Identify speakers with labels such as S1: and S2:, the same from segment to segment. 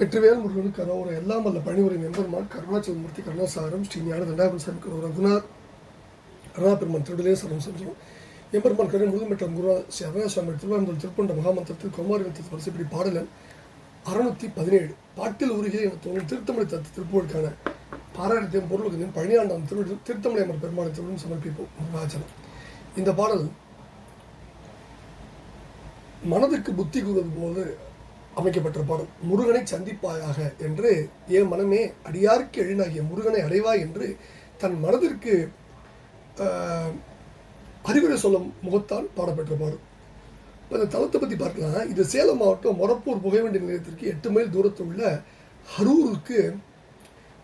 S1: வெற்றிவேல் முருகன் கரோரம் எல்லாம் வல்ல பணிவுரை மெம்பர்மார் கருணாச்சலமூர்த்தி கருணாசாரம் ஸ்ரீ ஞான தண்டாபன் சாமி கரோ ரகுநாத் அருணாபெருமான் திருடலே சரம் செஞ்சோம் எம்பெருமான் கரு முழுமைற்ற குரு ஸ்ரீ அருணாசாமி திருவாரூர் திருப்பண்ட மகாமந்திரத்தில் குமாரத்தில் வரிசைப்படி பாடலன் அறுநூத்தி பதினேழு. பாட்டில் உருகே என தோன்றும் திருத்தமலை தத்து திருப்பூருக்கான பாராயணத்தையும் பொருளுக்கு பழனியாண்டாம் திரு திருத்தமலை அமர் பெருமானை சமர்ப்பிப்போம். ராஜனம் இந்த பாடல் மனதுக்கு புத்தி கூறுவது போது அமைக்கப்பட்ட பாடல் முருகனை சந்திப்பாயாக என்று ஏன் மனமே அடியாருக்கு எழினாகிய முருகனை அடைவாய் என்று தன் மனதிற்கு அறிவுரை சொல்லும் முகத்தால் பாடப்பெற்ற பாடல் இப்போ இந்த தளத்தை பற்றி பார்க்கலாம். இது சேலம் மாவட்டம் மொரப்பூர் புகைவண்டி நிலையத்திற்கு எட்டு மைல் தூரத்தில் உள்ள ஹரூருக்கு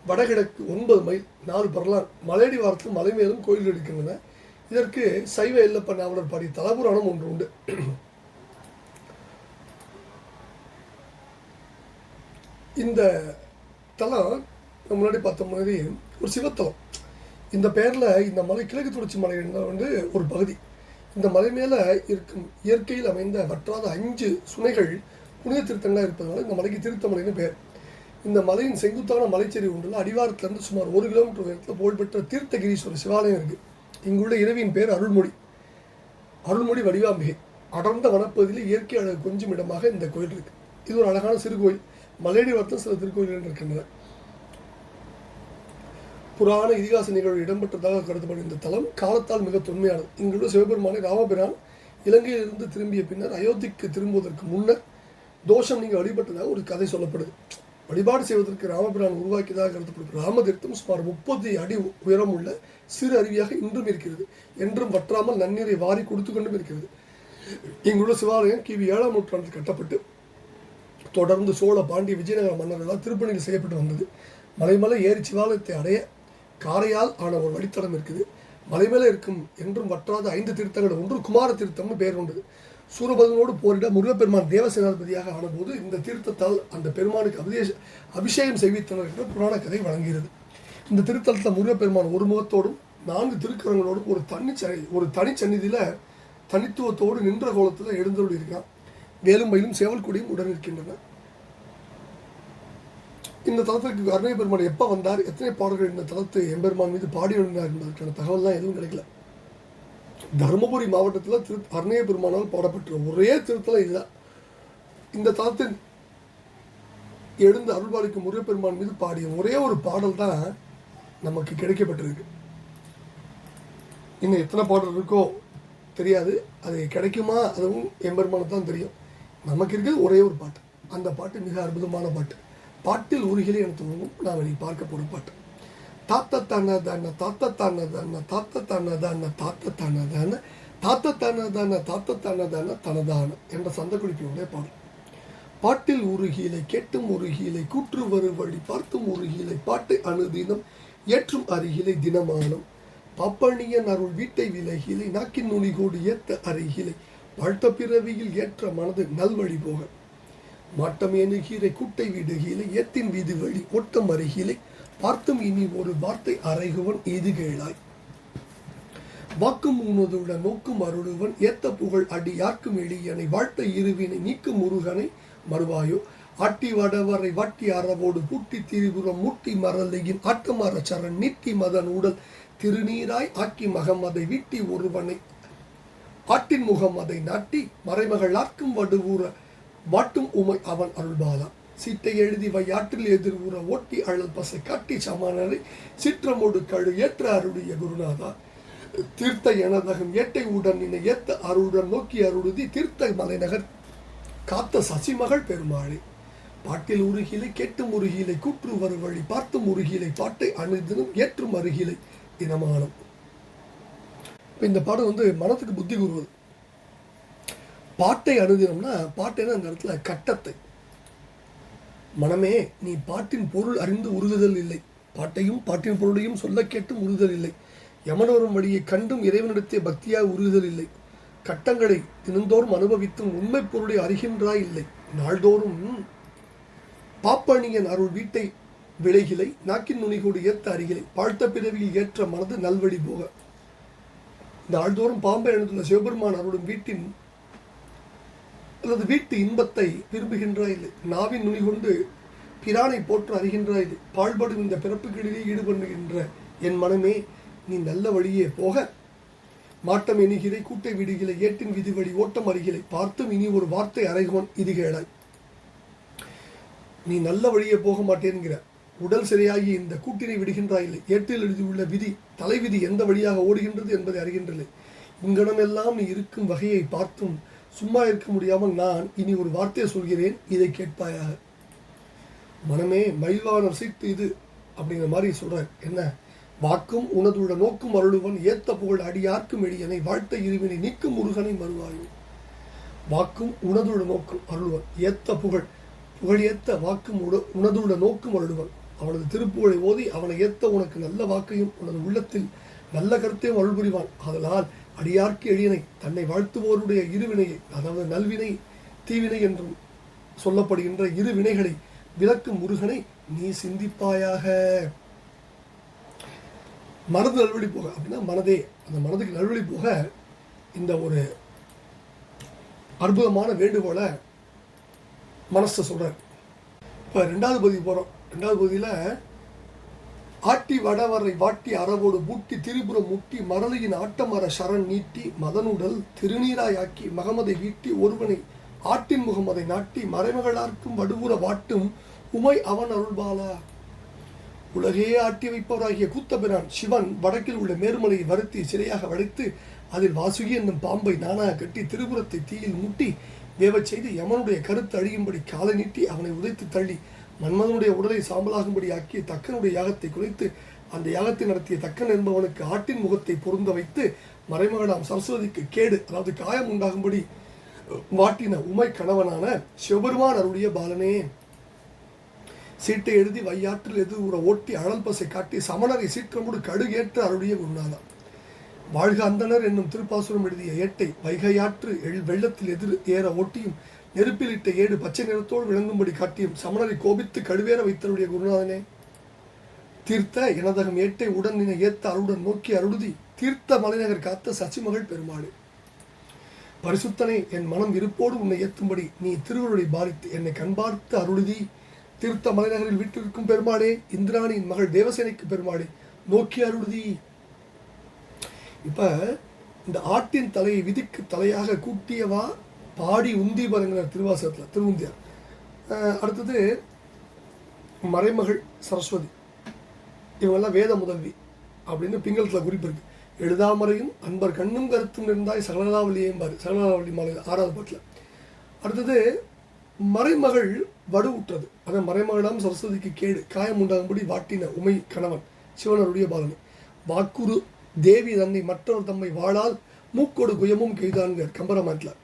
S1: வடகிழக்கு ஒன்பது மைல் நாலு பரலான் மலையடி வாரத்தில் மலை மேலும் கோயில் இருக்கின்றன. இதற்கு சைவ எல்லப்ப நாவலர் பாடிய தலபுராணம் ஒன்று உண்டு. இந்த தலம் நம்ம முன்னாடி பார்த்த மாதிரி ஒரு சிவத்தலம். இந்த பெயரில் இந்த மலை கிழக்கு தொடர்ச்சி மலை வந்து ஒரு பகுதி. இந்த மலை மேலே இருக்கும் இயற்கையில் அமைந்த வற்றாத அஞ்சு சுனைகள் புனித திருத்தங்களாக இருப்பதனால இந்த மலைக்கு திருத்தமலைன்னு பேர். இந்த மலையின் செங்குத்தான மலைச்சேரி ஒன்றில் அடிவாரத்திலிருந்து சுமார் ஒரு கிலோமீட்டர் உயரத்தில் புகழ்பெற்ற தீர்த்தகிரீஸ்வரர் சிவாலயம் இருக்குது இங்குள்ள இரவியின் பேர் அருள்மொழி. அருள்மொழி வடிவாம்பிகை. அடர்ந்த வனப்பகுதியில் இயற்கை அழகு கொஞ்சம் இடமாக இந்த கோயில் இருக்குது இது ஒரு அழகான சிறு கோயில். மலையடி வர்த்தம் சில திருக்கோயில்கள் இருக்கின்றன. புராண இதிகாச நிகழ்வு இடம்பெற்றதாக கருதப்படும் இந்த தலம் காலத்தால் மிக தொன்மையானது. இங்குள்ள சிவபெருமானை ராமபிரான் இலங்கையிலிருந்து திரும்பிய பின்னர் அயோத்திக்கு திரும்புவதற்கு முன்னர் தோஷம் நீங்கள் வழிபட்டதாக ஒரு கதை சொல்லப்படுது. வழிபாடு செய்வதற்கு ராமபிரான் உருவாக்கியதாக கருதப்படும் ராமதீர்த்தம் சுமார் முப்பது அடி உயரம் உள்ள சிறு அருவியாக இன்றும் இருக்கிறது. என்றும் வற்றாமல் நன்னீரை வாரி கொடுத்து கொண்டும் இருக்கிறது. இங்குள்ள சிவாலயம் கிவி ஏழாம் நூற்றாண்டில் கட்டப்பட்டு தொடர்ந்து சோழ பாண்டிய விஜயநகர மன்னர்களால் திருப்பணியில் செய்யப்பட்டு வந்தது. மலைமலை ஏறி சிவாலயத்தை அடைய காரையால் ஆன ஒரு வழித்தடம் இருக்குது. மலைமலை இருக்கும் என்றும் வற்றாத ஐந்து தீர்த்தங்கள் ஒன்று குமார தீர்த்தம்னு பெயர் கொண்டது. சூரபதனோடு போரிட முருகப்பெருமான் தேவசேனாதிபதியாக ஆனபோது இந்த தீர்த்தத்தால் அந்த பெருமானுக்கு அபிதேஷ அபிஷேகம் செய்வித்தனர் என்ற புராண கதை வழங்குகிறது. இந்த திருத்தலத்தில் முருகப்பெருமான் ஒரு முகத்தோடும் நான்கு திருக்கரங்களோடும் ஒரு தனி ஒரு தனி சந்நிதியில் தனித்துவத்தோடு நின்ற கோலத்தில் எழுந்தருள் இருக்கான் வேலும்பையிலும் சேவல்குடியும் உடன் இருக்கின்றன. இந்த தலத்திற்கு அருணை பெருமான் எப்போ வந்தார்? எத்தனை பாடல்கள் இந்த தலத்து எம்பெருமான் மீது பாடி எழுந்தார் என்பதற்கான தகவல்லாம் எதுவும் கிடைக்கல. தருமபுரி மாவட்டத்தில் திரு அருணைய பெருமானால் பாடப்பட்ட ஒரே திருத்தலம் இதுதான். இந்த தலத்தின் எழுந்து அருள்பாலிக்கும் முருகப்பெருமான் மீது பாடிய ஒரே ஒரு பாடல் தான் நமக்கு கிடைக்கப்பட்டிருக்கு. இன்னும் எத்தனை பாடல் இருக்கோ தெரியாது. அது கிடைக்குமா? அதுவும் எம்பெருமானம் தான் தெரியும். நமக்கு இருக்கிறது ஒரே ஒரு பாட்டு அந்த பாட்டு மிக அற்புதமான பாட்டு பாட்டில் உருகிலே என தோணும் நான் வெளியே பார்க்க போகிற பாட்டு தாத்தா தான தான தாத்த தான தான தாத்தா தான தான தாத்த தான தான தாத்த தான தான தான தனதான என்ற சந்த குறிப்பினுடைய பாடல் பாட்டில் உருகிலை கேட்டும் உருகிலை கூற்று வரு வழி பார்த்தும் உருகிலை பாட்டு அணுதினம் ஏற்றும் அருகிலை தினமானம் பாப்பணியன் அருள் வீட்டை விலகிலை நாக்கின் நுனி கூடி ஏத்த அருகிலை பழுத்த பிறவியில் ஏற்ற மனது நல்வழி போக. மாட்டம் எனுகீரை குட்டை விடுகீலை ஏத்தின் வீதி வழி ஒட்டம் அருகிலே. பார்த்தும் இனி ஒரு வார்த்தை அறைகுவன் இது கேளாய். வாக்கும் உணதுள்ள நோக்கும் அருளுவன் ஏத்த புகழ் அடி யார்க்கும் எளியனை வாழ்த்த இருவினை நீக்கும் முருகனை மறுவாயோ. ஆட்டி வடவரை வாட்டி அறவோடு பூட்டி திரிபுரம் மூட்டி மரலையின் ஆட்டமர சரண் நீட்டி மதன் உடல் திருநீராய் ஆக்கி மகமதை வீட்டி ஒருவனை. ஆட்டின் முகம் அதை நாட்டி மறைமகள் ஆக்கும் வடுவூற வாட்டும் உமை அவன் அருள்பாலா. சீட்டை எழுதி வையாற்றில் எதிர் ஊற ஓட்டி அழல் பசை காட்டி சமானரை சிற்றமோடு கழு ஏற்ற அருளிய குருநாதா. தீர்த்த எனதகம் ஏட்டை உடன் நினை ஏத்த அருளுடன் நோக்கி அருளுதி தீர்த்த மலைநகர் காத்த சசிமகள் பெருமாளே. பாட்டில் உருகிலை கேட்டும் உருகிலை கூற்று வரு வழி பார்த்தும் உருகிலை பாட்டை அணுதினும் ஏற்றும் அருகிலை தினமானம். இப்போ இந்த பாடம் வந்து மனத்துக்கு புத்தி கூறுவது. பாட்டை அணுதினம்னா பாட்டைன்னா அந்த இடத்துல? கட்டத்தை. மனமே நீ பாட்டின் பொருள் அறிந்து உருகுதல் இல்லை. பாட்டையும் பாட்டின் பொருளையும் சொல்ல கேட்டும் உருகுதல் இல்லை. யமனோரும் வழியை கண்டும் இறைவனிடத்தே பக்தியாக உருகுதல் இல்லை. கட்டங்களை தினந்தோறும் அனுபவித்தும் உண்மை பொருளை அறிகின்றாய் இல்லை. நாள்தோறும் பாப்பணியன் அருள் வீட்டை விளைகிலை நாக்கின் நுனிகோடு ஏத்த அருகிலை. வாழ்த்த பிறவியில் ஏற்ற மனது நல்வழி போக. நாள்தோறும் பாம்பை எழுந்துள்ள சிவபெருமான் அவருடன் வீட்டின் அல்லது வீட்டு இன்பத்தை விரும்புகின்றா இல்லை. நாவின் நுனி கொண்டு பிரானை போற்று அறிகின்றாய் இது பாழ்படும் இந்த பிறப்புகளிலே ஈடுபடுகின்ற என் மனமே நீ நல்ல வழியே போக. மாட்டம் எண்ணுகிறை கூட்டை விடுகிற ஏட்டின் விதி வழி ஓட்டம் அறிகிறை பார்த்தும் இனி ஒரு வார்த்தை அறைகோன் இது கேளாய். நீ நல்ல வழியே போக மாட்டேன்கிற உடல் சிறையாகி இந்த கூட்டினை விடுகின்றாயில்லை ஏட்டில் எழுதியுள்ள விதி தலைவிதி எந்த வழியாக ஓடுகின்றது என்பதை அறிகின்றில்லை இங்கனமெல்லாம் நீ இருக்கும் வகையை பார்த்தும் சும்மா இருக்க முடியாமல் நான் இனி ஒரு வார்த்தையை சொல்கிறேன் இதை கேட்பாயாக. மனமே மயில்வானர் சீர்த்து இது அப்படிங்கிற மாதிரி சொல்கிறார் என்ன? வாக்கும் உனதுள்ள நோக்கும் அருளுவன் ஏத்த புகழ் அடியார்க்கும் எளியனை வாழ்த்த இருவினை நீக்கும் முருகனை மறுவாயும் வாக்கும் உனதுள்ள நோக்கும் அருள்வன் ஏத்த புகழ் புகழ் ஏத்த வாக்கும் உட உனதுள்ள நோக்கும் அருள்வன். அவனது திருப்புகழை ஓதி அவனை ஏத்த உனக்கு நல்ல வாக்கையும் உனது உள்ளத்தில் நல்ல கருத்தையும் அருள் புரிவான். அதனால் அடியார்க்கு எளியனை தன்னை வாழ்த்துவோருடைய இருவினையை அதாவது நல்வினை தீவினை என்றும் சொல்லப்படுகின்ற இரு வினைகளை விளக்கும் முருகனை நீ சிந்திப்பாயாக. மனது நல்வழி போக அப்படின்னா மனதே அந்த மனதுக்கு நல்வழி போக இந்த ஒரு அற்புதமான வேண்டுகோளை மனசை சொல்கிறார் இப்போ ரெண்டாவது பகுதி போகிறோம் ரெண்டாவது பகுதியில் ஆட்டி வடவரை வாட்டி அறவோடு பூட்டி திரிபுரம் முட்டி மரளியின் ஆட்டமர சரண் நீட்டி மதனுடல் திருநீராயாக்கி மகமதை வீட்டி ஒருவனை ஆட்டின் முகமதை நாட்டி மறைமகளார்க்கும் வடுவுற வாட்டும் உமை அவன் அருள்பாலா. உலகையே ஆட்டி வைப்பவராகிய கூத்தபிரான் சிவன் வடக்கில் உள்ள மேருமலையை வருத்தி சிறையாக வளைத்து அதில் வாசுகி என்னும் பாம்பை நானாக கட்டி திரிபுரத்தை தீயில் முட்டி வேவச் செய்து யமனுடைய கருத்து அழியும்படி காலை நீட்டி அவனை உதைத்து தள்ளி மன்மதனுடைய உடலை சாம்பலாகும்படி ஆக்கி தக்கனுடைய யாகத்தை குறைத்து அந்த யாகத்தை நடத்திய தக்கன் என்பவனுக்கு ஆட்டின் முகத்தை பொருந்த வைத்து மறைமகனாம் சரஸ்வதிக்கு கேடு அதாவது காயம் உண்டாகும்படி வாட்டின உமை கணவனான சிவபெருமான் அருடைய பாலனே. சீட்டை எழுதி வையாற்றில் எதிர்வுற ஓட்டி அழல் பசை காட்டி சமணரை சீற்றமுடு கடுகேற்று அருடைய குருநாதா வாழ்க அந்தனர் என்னும் திருப்பாசுரம் எழுதிய ஏட்டை வைகையாற்று எள் வெள்ளத்தில் எதிர் ஏற ஓட்டியும் நெருப்பில் இட்ட ஏடு பச்சை நிறத்தோடு விளங்கும்படி காட்டியும் சமணரை கோபித்து கடுவேற வைத்தருடைய குருநாதனே. தீர்த்த எனதகம் ஏட்டை உடன் நினை ஏத்த அருடன் நோக்கி அருளுதி தீர்த்த மலைநகர் காத்த சசிமகள் பெருமாடு பரிசுத்தனை என் மனம் இருப்போடு உன்னை ஏத்தும்படி நீ திருவருளை பாதித்து என்னை கண்பார்த்து அருளுதி தீர்த்த மலைநகரில் வீட்டிற்கும் பெருமாளே இந்திராணியின் மகள் தேவசேனைக்கு பெருமாளே நோக்கி அருளுதி இப்ப இந்த ஆட்டின் தலையை விதிக்கு தலையாக கூட்டியவா பாடி உந்தி பாருங்கிறார் திருவாசகத்தில் திருவுந்தியார் அடுத்தது மறைமகள் சரஸ்வதி. இவங்கெல்லாம் வேத முதல்வி அப்படின்னு பிங்களத்தில் குறிப்பிருக்கு எழுதாமறையும் அன்பர் கண்ணும் கருத்தும் இருந்தாய் சகலதாவளியேம்பார் சகலதாவளி மாலை ஆறாவது பாட்டில். அடுத்தது மறைமகள் வடுவுற்றது. அதான் மறைமகளாம் சரஸ்வதிக்கு கேடு. காயம் உண்டாகும்படி வாட்டின உமை கணவன் சிவனருடைய பாலனை. வாக்குரு தேவி தன்னை மற்றவர் தம்மை வாழால் மூக்கோடு குயமும் கெய்தான்கிறார் கம்பராமாயத்தில்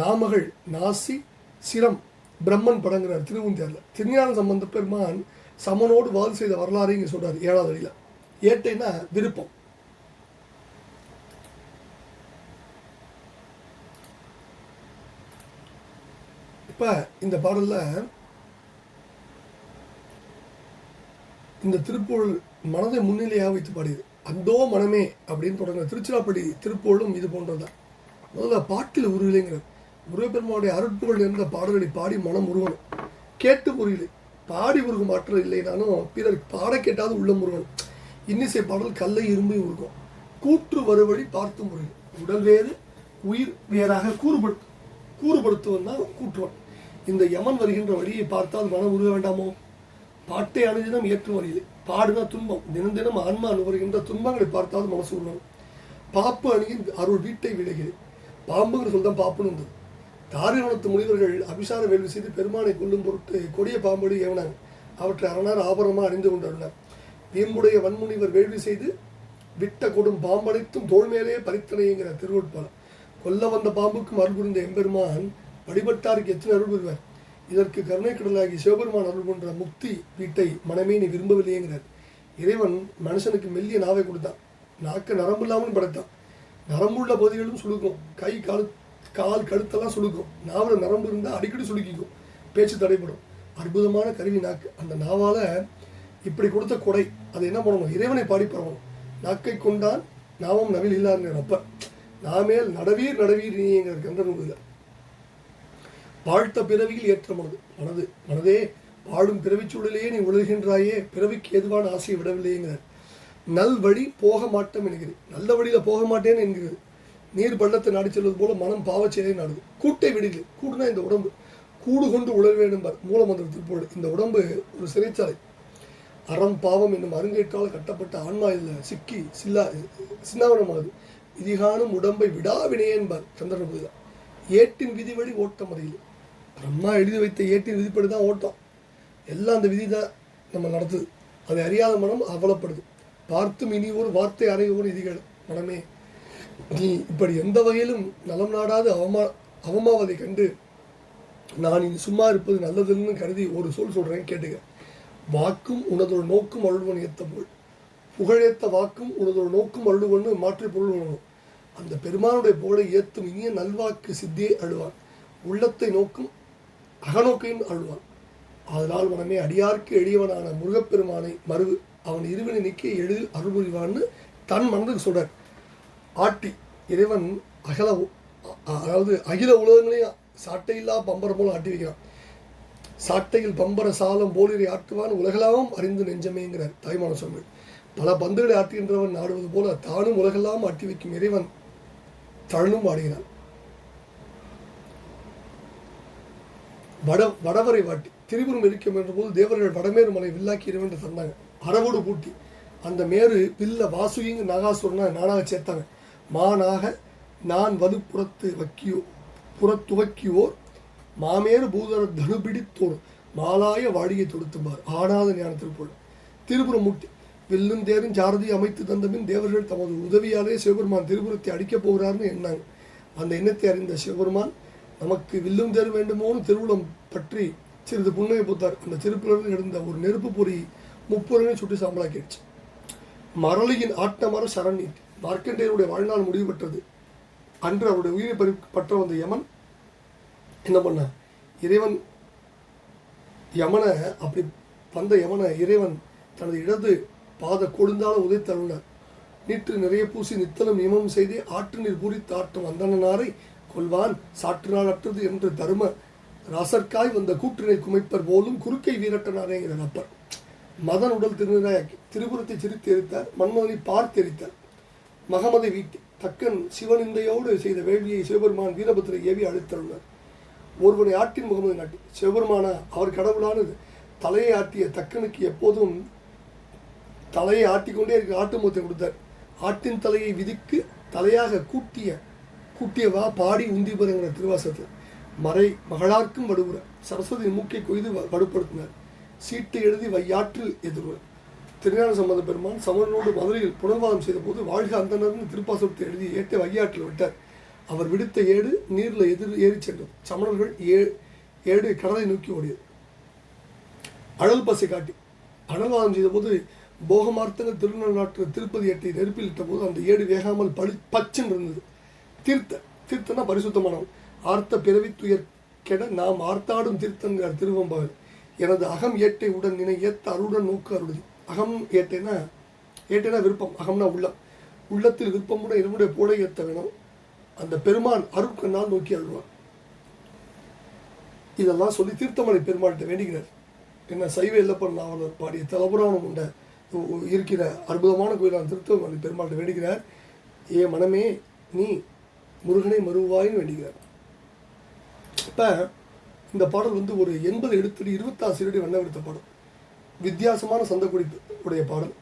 S1: நாமகள் நாசி சிரம் பிரம்மன் படங்கிறார் திருவுந்தியாரில். திருஞான சம்பந்த பெருமான் சமனோடு வாது செய்த வரலாறு இங்கே சொல்றாரு ஏழாவது வழியில் ஏட்டைனா விருப்பம். இப்போ இந்த பாடலில் இந்த திருப்பூர் மனதை முன்னிலையாக வைத்து பாடியது. அந்தோ மனமே அப்படின்னு தொடங்குற திருச்சிராப்பள்ளி திருப்பூரும் இது போன்றதுதான். முதல்ல பாட்டில் உருவிலைங்கிறது. முருகப்பெருமானுடைய அருட்புகள் இருந்த பாடல்களை பாடி மனம் உருவணும் கேட்டு முருகிலை பாடி உருகும் ஆற்றல் இல்லைனாலும் பிறர் பாட கேட்டாவது உள்ள முருகணும் இன்னிசை பாடல் கல்லை இரும்பை உருகும். கூற்று வருவழி பார்த்து முருகன். உடல் வேறு உயிர் வேறாக கூறுபடுத்து கூறுபடுத்துவன் தான் கூற்றுவன். இந்த யமன் வருகின்ற வழியை பார்த்தால் மனம் உருக வேண்டாமோ? பாட்டை அணுதினம் ஏற்றும் வழியிலே. பாடுனா துன்பம். தினம் தினம் ஆன்மா அனுபவிக்கின்ற துன்பங்களை பார்த்தால் மனசு உருவணும் பாப்பு அணியின் அருள் வீட்டை விளைகிறது பாம்புங்கிற சொல்தான் பாப்புன்னு இருந்தது தாரிவனத்து முனிவர்கள் அபிசார வேள்வி செய்து பெருமானை கொல்லும் பொருட்டு கொடிய பாம்படி ஏவனாங்க அவற்றை அரணார் ஆபரணமாக அறிந்து கொண்டுள்ளார் வீம்புடைய வன்முனிவர் வேள்வி செய்து விட்ட கொடும் பாம்பனைத்தும் தோல் மேலே பறித்தனைங்கிற திருவட்பாலம் கொல்ல வந்த பாம்புக்கும் அருள் புரிந்த எம்பெருமான் வழிபட்டாருக்கு எத்தனை அருள் புரிவார்? இதற்கு கருணை கடலாகி சிவபெருமான் அருள் கொன்ற முக்தி வீட்டை மனமே நீ விரும்பவில்லையேங்கிறார். இறைவன் மனுஷனுக்கு மெல்லிய நாவை கொடுத்தான். நாக்க நரம்பு இல்லாமல் படைத்தான். நரம்புள்ள பகுதிகளும் சுழுக்கும் கை கால் கால் கழுத்தெல்லாம் சுழுக்கும் நாவில் நரம்பு இருந்தால் அடிக்கடி சுழுக்கிக்கும் பேச்சு தடைப்படும் அற்புதமான கருவி நாக்கு. அந்த நாவால் இப்படி கொடுத்த கொடை அதை என்ன பண்ணணும்? இறைவனை பாடி பரவணும். நாக்கை கொண்டான் நாமம் நவில் இல்லாருங்கிற அப்ப நாமேல் நடவீர் நடவீர் நீங்கிற கந்தன் இதில் வாழ்த்த பிறவியில் ஏற்ற மனது. மனது மனதே வாழும் பிறவி சூழலையே நீ உழல்கின்றாயே பிறவிக்கு ஏதுவான ஆசையை விடவில்லைங்கிறார் நல் வழி போக மாட்டோம் என்கிறது. நல்ல வழியில போக மாட்டேன்னு என்கிறது. நீர் பள்ளத்தை நாடி செல்வது போல மனம் பாவச்செயலை நாடுது. கூட்டை விடுது. கூடுனா இந்த உடம்பு. கூடு கொண்டு உழல் வேண்டும் மூலமந்திர திருப்போடு இந்த உடம்பு ஒரு சிறைச்சாலை. அறம் பாவம் என்னும் அருங்கேற்றால் கட்டப்பட்ட ஆன்மா இதில் சிக்கி சில்லா சின்னாவனமாகுது விதிகானும் உடம்பை விடாவினே என்பார் சந்திரன் புதிதா ஏட்டின் விதி வழி ஓட்டம் அறியல பிரம்மா எழுதி வைத்த ஏட்டின் விதிப்படி தான் ஓட்டம். எல்லாம் அந்த விதி தான் நம்ம நடத்துது. அதை அறியாத மனம் அவலப்படுது. பார்த்தும் இனி ஒரு வார்த்தை அறையோடு விதிகள் மனமே நீ இப்படி எந்த வகையிலும் நலம் நாடாது அவமா அவமாவதை கண்டு நான் இனி சும்மா இருப்பது நல்லதுன்னு கருதி ஒரு சொல் சொல்றேன் கேட்டுக்க. வாக்கும் உனதொரு நோக்கும் அருள்வன் ஏத்த போல் புகழேத்த வாக்கும் உனதொரு நோக்கும் அருள்வன்னு மாற்றி பொருள் உணரும். அந்த பெருமானுடைய புகழை ஏத்தும் இனிய நல்வாக்கு சித்தியே அழுவான் உள்ளத்தை நோக்கும் அகநோக்கையும் அழுவான் அதனால் மனமே அடியார்க்கு எளியவனான முருகப்பெருமானை மறு அவன் இருவினை நீக்கி எளிதில் அருள் புரிவான்னு தன் மனதுக்கு சொல்கிறார் ஆட்டி இறைவன் அகல அதாவது அகில உலகங்களையும் சாட்டையில்லா பம்பரம் போல ஆட்டி வைக்கிறான் சாட்டையில் பம்பர சாலம் போலிரை ஆட்டுவான் உலகெல்லாம் அறிந்து நெஞ்சமேங்கிறார். தாய்மான சுவாமி பல பந்துகளை ஆட்டுகின்றவன் ஆடுவது போல தானும் உலகெல்லாம் ஆட்டி வைக்கும் இறைவன் தழனும் ஆடுகிறான். வட வடவரை வாட்டி திரிபுரம் இருக்கும் என்ற போது தேவர்கள் வடமேறு மலை வில்லாக்கி இறைவன் தந்தாங்க. அறவோடு பூட்டி அந்த மேரு பில்ல வாசுகிங்க நாகாசுரனா நானாக சேர்த்தாங்க. மானாக நான் வலுப்புறத்து வக்கியோ புறத்துவக்கியோர் மாமேறு பூதர தனுபிடித்தோர் மாலாய வாடியை தொடுத்துமார் ஆனாத ஞான திருப்பொருள் திருபுரமூட்டி வில்லும் தேரும் சாரதி அமைத்து தந்தபின் தேவர்கள் தமது உதவியாலே சிவபெருமான் திருபுரத்தை அடிக்கப் போகிறார்னு எண்ணாங்க அந்த எண்ணத்தை அறிந்த சிவபெருமான் நமக்கு வில்லும் தேர் வேண்டுமோன்னு திருவுளம் பற்றி சிறிது புன்னகை போத்தார். அந்த திருப்பிலிருந்து எழுந்த ஒரு நெருப்பு பொறி முப்பொருளையும் சுட்டு சாம்பலாக்கிடுச்சு. மரளியின் ஆட்டமர சரண் நீட்டி மார்க்கண்டேயனுடைய வாழ்நாள் முடிவு பெற்றது. அன்று அவருடைய உயிரை பறி பற்ற வந்த யமன் என்ன பண்ண? இறைவன் யமனை அப்படி வந்த யமனை இறைவன் தனது இடது பாத கொழுந்தால உதைத்தருளினார் நீற்று நிறைய பூசி நித்தலும் நியமம் செய்து ஆற்று நீர் பூரித்து ஆட்டும் அந்தணனாரை கொல்வான் சாற்று நாள் அற்றது என்று தரும ராசர்காய் வந்த கூற்றினை குமைப்பர் போலும் குறுக்கை வீரட்டனாரேங்கிறார் அப்பர் மதன் உடல் திருநிலையாக்கி திருபுரத்தை சிரித்து எரித்தார். மன்மதனை பார்த்தெரித்தார் மகமதை வீட்டு தக்கன் சிவனிந்தையோடு செய்த வேள்வியை சிவபெருமான் வீரபத்திரை ஏவி அழைத்தருள்ளார் ஒருவனை ஆட்டின் முகமது நாட்டி சிவபெருமானா அவர் கடவுளானது. தலையை ஆட்டிய தக்கனுக்கு எப்போதும் தலையை ஆட்டிக்கொண்டே இருக்க ஆட்டு முகத்தை கொடுத்தார். ஆட்டின் தலையை விதிக்கு தலையாக கூட்டிய கூட்டியவா பாடி உந்தி பெறுங்கிற மறை மகளார்க்கும் வடுவுற சரஸ்வதி மூக்கை கொய்து வ- வடுப்படுத்தினார். சீட்டு எழுதி வையாற்றில் எதிர்வர். திருஞான சம்பந்த பெருமான் சமரனோடு மதுரையில் புனர்வாதம் செய்தபோது வாழ்க அந்தனர்னு திருப்பாசனத்தை எழுதி ஏற்ற வையாற்றில் விட்டார். அவர் விடுத்த ஏடு நீரில் எதிர் ஏறி சென்றது. சமணர்கள் ஏ ஏடு கடலை நோக்கி ஓடியது. அழல் பசை காட்டி அனல்வாதம் செய்தபோது போகமார்த்தங்கள் திருநாட்டு திருப்பதி எட்டை நெருப்பில் இட்டபோது அந்த ஏடு வேகாமல் பளி பச்சென்று இருந்தது. தீர்த்த தீர்த்தனா பரிசுத்தமானவன். ஆர்த்த பிறவி துயர் கெட நாம் ஆர்த்தாடும் தீர்த்தன்கிறார் திருவம்பாவில். எனது அகம் ஏட்டை உடன் நினை ஏத்த அருடன் நோக்கு அருளுது. அகம் ஏட்டேனா ஏட்டேனா விருப்பம். அகம்னா உள்ளம். உள்ளத்தில் விருப்பமுடன் என்னுடைய போடை ஏத்த வேணும். அந்த பெருமான் அருட்கண்ணால் நோக்கி அழுவான் இதெல்லாம் சொல்லி தீர்த்தமலை பெருமாள்கிட்ட வேண்டுகிறார். என்ன சைவ இல்லப்பன் நாவலர் பாடிய தலபுராணம் உண்ட இருக்கிற அற்புதமான கோயிலான திருத்தமலை பெருமாள்கிட்ட வேண்டுகிறார். ஏ மனமே நீ முருகனை மறுவாயின்னு வேண்டுகிறார். இப்போ இந்த பாடல் வந்து ஒரு எண்பது எடுத்துட்டு இருபத்தாறு சீரடி வண்ணம் பாடல். வித்தியாசமான சந்தக்குடி உடைய பாடல்.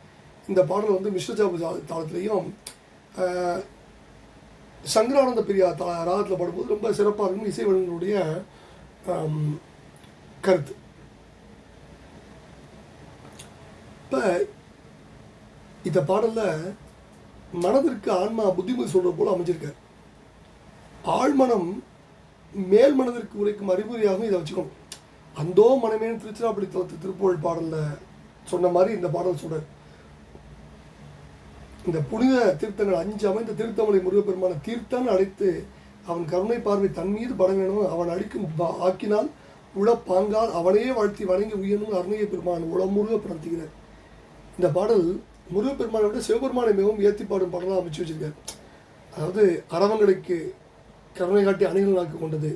S1: இந்த பாடல் வந்து மிஸ்ரஜாபு தாளத்துலேயும் சங்கரானந்த பிரியா தா ராகத்தில் பாடும்போது ரொம்ப சிறப்பாக இருக்கும். இசை கருத்து. இப்போ இந்த பாடலில் மனதிற்கு ஆன்மா புத்திமதி சொல்கிற போல அமைஞ்சிருக்காரு. ஆழ்மனம் மேல் மனதிற்கு உரைக்கும் அறிகுறியாகவும் இதை வச்சுக்கணும். அந்தோ மனமேன் திருச்சிராப்பள்ளி தளத்து திருப்புகழ் பாடலில் சொன்ன மாதிரி இந்த பாடல் சொல்கிறார் இந்த புனித தீர்த்தங்கள் அஞ்சு அமைந்த திருத்தமலை முருகப்பெருமான தீர்த்தன் அழைத்து அவன் கருணை பார்வை தன் மீது பட வேணும் அவன் அழிக்கும் ஆக்கினால் உளப்பாங்கால் அவனையே வாழ்த்தி வணங்கி உயர்னும் அருணைய பெருமான் உளமுருக பிரார்த்திக்கிறார் இந்த பாடல் முருகப்பெருமானை விட சிவபெருமானை மிகவும் ஏற்றி பாடும் பாடலாக அமைச்சு வச்சிருக்கார். அதாவது அரவங்களுக்கு கருணை காட்டி அணிகள் நாக்கு கொண்டது.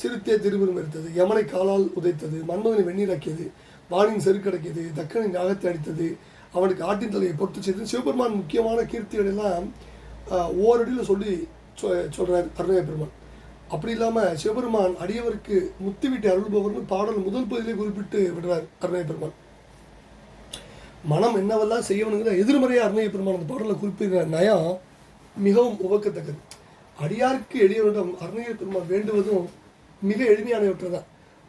S1: சிறுத்தே திருவிரும் எடுத்தது யமனை காலால் உதைத்தது மன்மதனை வெந்நீராக்கியது வானின் செருக்கடைக்கியது தக்கனின் நாகத்தை அடித்தது அவனுக்கு ஆட்டின் தலையை பொறுத்து செய்து சிவபெருமான் முக்கியமான கீர்த்திகள் எல்லாம் ஓரடியில் சொல்லி சொ சொல்கிறார் அருணய பெருமான். அப்படி இல்லாமல் சிவபெருமான் அடியவருக்கு முத்தி வீட்டை அருள்பவர்னு பாடல் முதல் பகுதியிலே குறிப்பிட்டு விடுறார் அருணய பெருமான். மனம் என்னவெல்லாம் செய்யணுங்கிற எதிர்மறையாக அருணய பெருமான் அந்த பாடலில் குறிப்பிடுகிற நயம் மிகவும் உவக்கத்தக்கது. அடியாருக்கு எளியவனிடம் அருணய பெருமான் வேண்டுவதும் மிக எளிமையானவற்றை தான்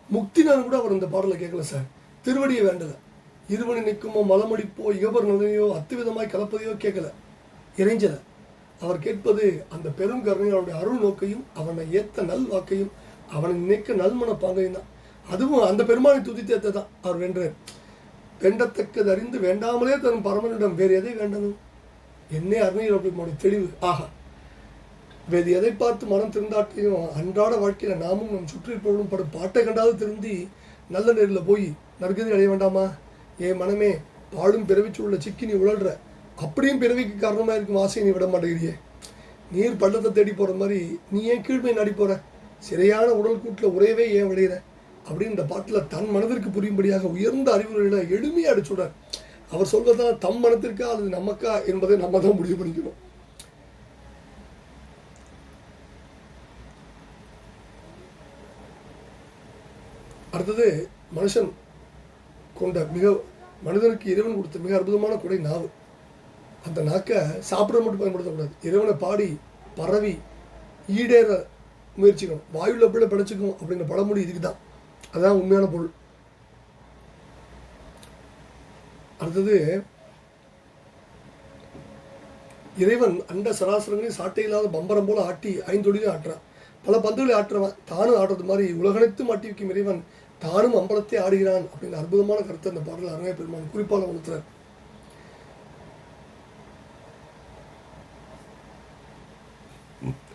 S1: முக்திநாதன் கூட அவர் இந்த பாடலை கேட்கல சார். திருவடியை வேண்டல. இருவனி நிற்குமோ மலமடிப்போ இகபர் நலனையோ அத்துவிதமாய் கலப்பதையோ கேட்கல. இறைஞ்சல. அவர் கேட்பது அந்த பெரும் கருணையோடைய அருள் நோக்கையும் அவனை ஏத்த நல் வாக்கையும் அவனை நினைக்க நல்மன பாங்கையும் தான். அதுவும் அந்த பெருமானை துதித்தேத்த தான் அவர் வென்றார் வேண்டத்தக்கது அறிந்து வேண்டாமலே தரும் பரமனிடம் வேறு எதை வேண்டணும்? என்னே அருணையில் தெளிவு. ஆஹா. வேறு எதை பார்த்து மனம் திருந்தாட்டியும் அன்றாட வாழ்க்கையில் நாமும் நம் சுற்றிருப்பவர்களும் படும் பாட்டை கண்டாவது திருந்தி நல்ல நேரில் போய் நற்கதி அடைய வேண்டாமா? ஏ மனமே பாடும் பிறவிச்சுள்ள சிக்கி நீ உழல்ற. அப்படியும் பிறவிக்கு காரணமாக இருக்கும் ஆசையை நீ விட மாட்டேங்கிறியே. நீர் பள்ளத்தை தேடி போகிற மாதிரி நீ ஏன் கீழ்மை நாடி போகிற சிறையான உடல் கூட்டில் உரையவே ஏன் விளையிற? அப்படின்னு இந்த பாட்டில் தன் மனதிற்கு புரியும்படியாக உயர்ந்த அறிவுரைகளை எளிமையாக அடிச்சுடுறார். அவர் சொல்வதுதான் தம் மனத்திற்கா அல்லது நமக்கா என்பதை நம்ம தான் முடிவு பண்ணிக்கணும். அடுத்தது மனுஷன் கொண்ட மிக மனிதனுக்கு இறைவன் கொடுத்த மிக அற்புதமான கொடை நாவு. அந்த நாக்கை சாப்பிட மட்டும் பயன்படுத்தக்கூடாது. இறைவனை பாடி பரவி ஈடேற முயற்சிக்கணும். வாயுள்ள பிள்ளை பிழைச்சிக்கும் அப்படிங்கிற பழமொழி இதுக்கு தான் அதுதான் உண்மையான பொருள். அடுத்தது இறைவன் அண்ட சராசரங்களையும் சாட்டை இல்லாத பம்பரம் போல ஆட்டி ஐந்தொழிலையும் ஆட்டுறான். பல பந்துகளை ஆட்டுறவன் தானும் ஆடுறது மாதிரி உலகனைத்தும் ஆட்டி வைக்கும் இறைவன் தானும் அம்பலத்தை ஆடுகிறான் அப்படின்னு அற்புதமான கருத்தை அந்த பாடல் அருணய பெருமான் குறிப்பாக உணர்த்துறார்.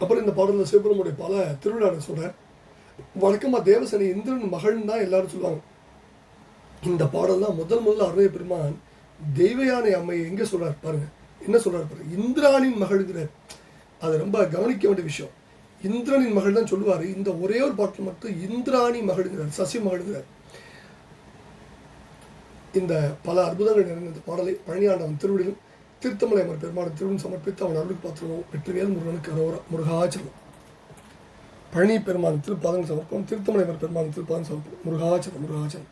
S1: அப்புறம் இந்த பாடலில் சிவபெருமானுடைய பல திருவிழாவை சொல்றார். வழக்கமாக தேவசேனை இந்திரன் மகள்னு தான் எல்லாரும் சொல்லுவாங்க. இந்த பாடல் தான் முதல் முதல்ல அருணய பெருமான் தெய்வயானை அம்மையை எங்கே சொல்கிறார் பாருங்க. என்ன சொல்கிறார் பாருங்கள் இந்திராணின் மகள்ங்கிறார். அது ரொம்ப கவனிக்க வேண்டிய விஷயம். இந்திரனின் மகள் தான் சொல்லுவார் இந்த ஒரே ஒரு பாட்டில் மட்டும் இந்திராணி மகள்ங்கிறார் சசி மகள்ங்கிறார். இந்த பல அற்புதங்கள் நிறைந்த இந்த பாடலை பழனியாண்டவன் திருவிடிலும் திருத்தமலை அமர் பெருமாள் திருவிழம் சமர்ப்பித்து அவன் அருளுக்கு பார்த்துருவோம் வெற்றிவேல் முருகனுக்கு அரோரா முருகாச்சலம் பழனி பெருமாள் திருப்பாதங்கள் சமர்ப்பம் திருத்தமலை அமர் பெருமாள் திருப்பாதம் சமர்ப்பம் முருகாச்சலம் முருகாச்சலம்